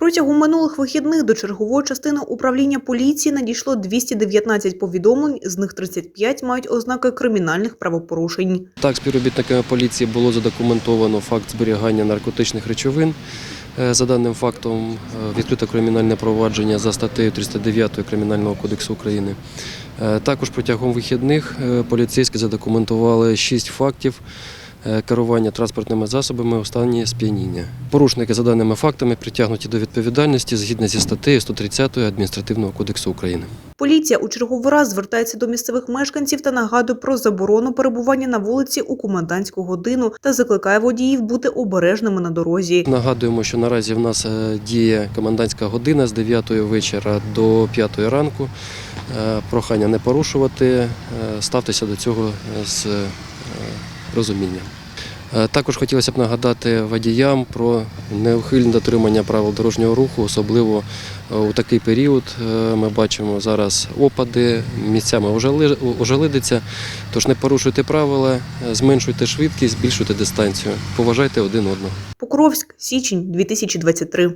Протягом минулих вихідних до чергової частини управління поліції надійшло 219 повідомлень, з них 35 мають ознаки кримінальних правопорушень. Так, співробітниками поліції було задокументовано факт зберігання наркотичних речовин. Е, За даним фактом е, відкрито кримінальне провадження за статтею 309 Кримінального кодексу України. Е, Також протягом вихідних поліцейські задокументували 6 фактів керування транспортними засобами у стані сп'яніння. Порушники за даними фактами притягнуті до відповідальності згідно зі статтею 130 Адміністративного кодексу України. Поліція у черговий раз звертається до місцевих мешканців та нагадує про заборону перебування на вулиці у комендантську годину та закликає водіїв бути обережними на дорозі. Нагадуємо, що наразі в нас е, діє комендантська година з 9 вечора до 5 ранку. Е, Прохання не порушувати, е, ставтеся до цього з е, розумінням. Е, Також хотілося б нагадати водіям про неухильне дотримання правил дорожнього руху, особливо е, у такий період. Е, Ми бачимо зараз опади, місцями ожеледиться. Тож не порушуйте правила, зменшуйте швидкість, збільшуйте дистанцію. Поважайте один одного. Покровськ, січень 2023.